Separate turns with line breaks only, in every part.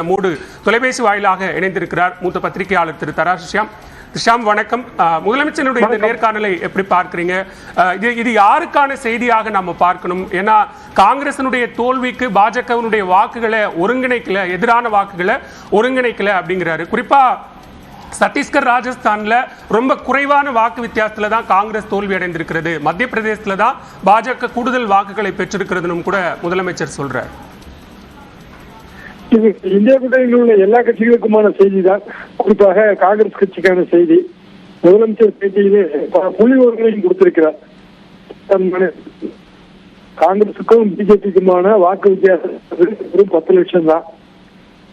நம்மோடு தொலைபேசி வாயிலாக இணைந்திருக்கிறார் மூத்த பத்திரிகையாளர் திரு தராசு ஷியாம் ஷியாம் வணக்கம். முதலமைச்சருடைய இந்த நேர்காணலை எப்படி பார்க்கறீங்க? இது யாருக்கான செய்தியாக நம்ம பார்க்கணும்? ஏன்னா காங்கிரசினுடைய தோல்விக்கு பாஜகவினுடைய வாக்குகளை ஒருங்கிணைக்கல எதிரான வாக்குகளை ஒருங்கிணைக்கல அப்படிங்கிறாரு. குறிப்பா சத்தீஸ்கர் ராஜஸ்தான்ல ரொம்ப குறைவான வாக்கு வித்தியாசத்துல தான் காங்கிரஸ் தோல்வி அடைந்திருக்கிறது. மத்திய பிரதேசத்துல தான் பாஜக கூடுதல் வாக்குகளை பெற்றிருக்கிறதுன்னு கூட முதலமைச்சர் சொல்றார்.
இது இந்தியா கூட்டணியில் உள்ள எல்லா கட்சிகளுக்குமான செய்தி தான் குறிப்பாக காங்கிரஸ் கட்சிக்கான செய்தி. முதலமைச்சர் பேட்டியிலே பல புள்ளிவர்களையும் கொடுத்திருக்கிறார். காங்கிரசுக்கும் பிஜேபிக்குமான வாக்கு வித்தியாசம் வெறும் பத்து லட்சம் தான்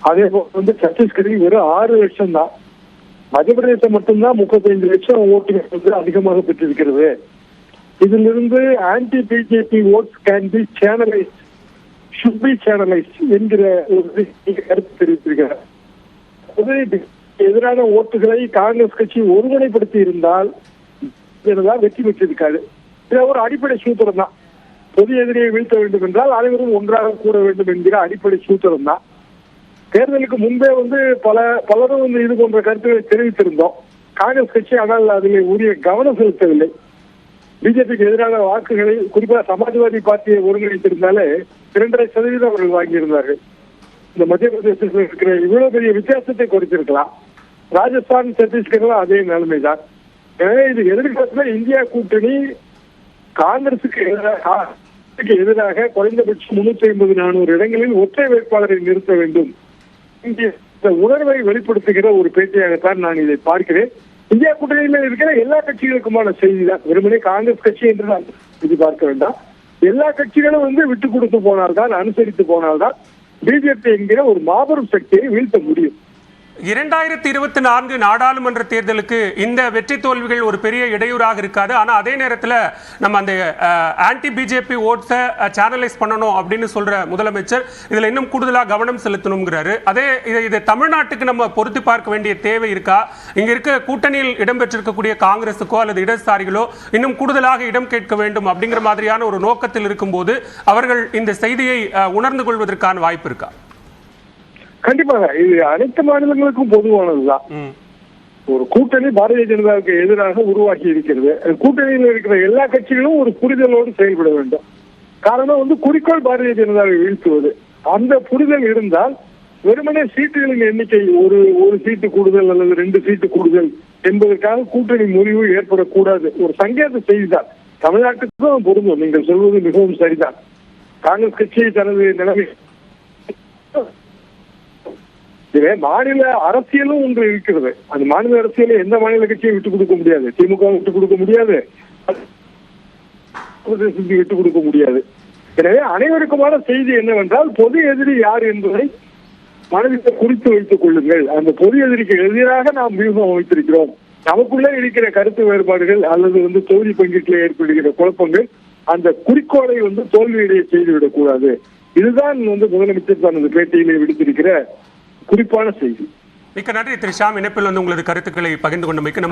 அதே போல வந்து சத்தீஸ்கரில் வெறும் ஆறு லட்சம் தான் மத்திய பிரதேசம் மட்டும்தான் முப்பத்தைந்து லட்சம் ஓட்டுகள் வந்து அதிகமாக பெற்றிருக்கிறது. இதிலிருந்து anti BJP votes can be channelise should be என்கிற ஒரு கருத்து தெரிவித்திருக்கிறார். அது எதிரான ஓட்டுகளை காங்கிரஸ் கட்சி ஒருங்கிணைப்படுத்தி இருந்தால் ஜனதா வெற்றி பெற்றிருக்காது. இது ஒரு அடிப்படை சூத்திரம் தான். பொது எதிரியை வீழ்த்த வேண்டும் என்றால் அனைவரும் ஒன்றாக கூட வேண்டும் என்கிற அடிப்படை சூத்திரம் தான். தேர்தலுக்கு முன்பே வந்து பல பலரும் வந்து இது போன்ற கருத்துக்களை தெரிவித்திருந்தோம். காங்கிரஸ் கட்சி ஆனால் அதில் உரிய கவனம் செலுத்தவில்லை. பிஜேபிக்கு எதிரான வாக்குகளை குறிப்பாக சமாஜ்வாதி பார்ட்டியை ஒருங்கிணைத்திருந்தாலே இரண்டரை சதவீதம் அவர்கள் வாங்கியிருந்தார்கள். இந்த மத்திய பிரதேசத்தில் இருக்கிற இவ்வளவு பெரிய வித்தியாசத்தை குறைத்திருக்கலாம். ராஜஸ்தான் சத்தீஸ்கர்லாம் அதே நிலைமை தான் எனவே இது எதிர்காலத்தில் இந்தியா கூட்டணி காங்கிரசுக்கு எதிராக எதிராக குறைந்தபட்சம் முன்னூத்தி ஐம்பது நானூறு இடங்களில் ஒற்றை வேட்பாளரை நிறுத்த வேண்டும். இங்கே இந்த உணர்வை வெளிப்படுத்துகிற ஒரு பேட்டியாகத்தான் நான் இதை பார்க்கிறேன். இந்தியா கூட்டணியில இருக்கிற எல்லா கட்சிகளுக்குமான செய்தி தான் வெறுமனே காங்கிரஸ் கட்சி என்று நான் இது பார்க்க வேண்டாம். எல்லா கட்சிகளும் வந்து விட்டு கொடுத்து போனால்தான் அனுசரித்து போனால்தான் பிஜேபி என்கிற ஒரு மாபெரும் சக்தியை வீழ்த்த முடியும்.
இரண்டாயிரத்தி இருபத்தி நான்கு நாடாளுமன்ற தேர்தலுக்கு இந்த வெற்றி தோல்விகள் ஒரு பெரிய இடையூறாக இருக்காது. ஆனால் அதே நேரத்தில் நம்ம அந்த ஆன்டி பிஜேபி ஓட்ஸை சேனலைஸ் பண்ணணும் அப்படின்னு சொல்கிற முதலமைச்சர் இதில் இன்னும் கூடுதலாக கவனம் செலுத்தணுங்கிறாரு அதே இதை இதை தமிழ்நாட்டுக்கு நம்ம பொருத்தி பார்க்க வேண்டிய தேவை இருக்கா? இங்கே இருக்க கூட்டணியில் இடம்பெற்றிருக்கக்கூடிய காங்கிரஸுக்கோ அல்லது இடதுசாரிகளோ இன்னும் கூடுதலாக இடம் கேட்க வேண்டும் அப்படிங்கிற மாதிரியான ஒரு நோக்கத்தில் இருக்கும்போது அவர்கள் இந்த செய்தியை உணர்ந்து கொள்வதற்கான வாய்ப்பு இருக்கா?
கண்டிப்பாக. இது அனைத்து மாநிலங்களுக்கும் பொதுவானதுதான். ஒரு கூட்டணி பாரதிய ஜனதாவுக்கு எதிராக உருவாக்கி இருக்கிறது. கூட்டணியில் இருக்கிற எல்லா கட்சிகளும் ஒரு புரிதலோடு செயல்பட வேண்டும். காரணம் வந்து குறிக்கோள் பாரதிய ஜனதாவை வீழ்த்துவது. அந்த புரிதல் இருந்தால் வெறுமனே சீட்டுகளின் எண்ணிக்கை ஒரு ஒரு சீட்டு கூடுதல் அல்லது ரெண்டு சீட்டு கூடுதல் என்பதற்காக கூட்டணி முறிவு ஏற்படக்கூடாது. ஒரு சங்கேத செய்திதான். தமிழ்நாட்டுக்கு தான் பொருந்தும். நீங்கள் சொல்வது மிகவும் சரிதான். காங்கிரஸ் கட்சி தனது நிலைமை இதுவே மாநில அரசியலும் ஒன்று இருக்கிறது. அந்த மாநில அரசியலை எந்த மாநில கட்சியும் விட்டு கொடுக்க முடியாது. திமுக விட்டு கொடுக்க முடியாது. விட்டுக் விட்டு கொடுக்க முடியாது. எனவே அனைவருக்குமான செய்தி என்னவென்றால் பொது எதிரி யார் என்பதை மனதில் குறித்து வைத்துக் கொள்ளுங்கள். அந்த பொது எதிரிக்கு எதிராக நாம் வியூகம் வைத்திருக்கிறோம் நமக்குள்ளே இருக்கிற கருத்து வேறுபாடுகள் அல்லது வந்து தொகுதி பங்கீட்டில் ஏற்படுகிற குழப்பங்கள் அந்த குறிக்கோளை வந்து தோல்வியடைய செய்துவிடக் கூடாது. இதுதான் வந்து முதலமைச்சர் தனது பேட்டியிலே விடுத்திருக்கிற குறிப்பான செய்தி.
மிக்க நன்றி திரு ஷாம். இணைப்பில் வந்து உங்களது கருத்துக்களை பகிர்ந்து கொண்டமைக்கு நம்ம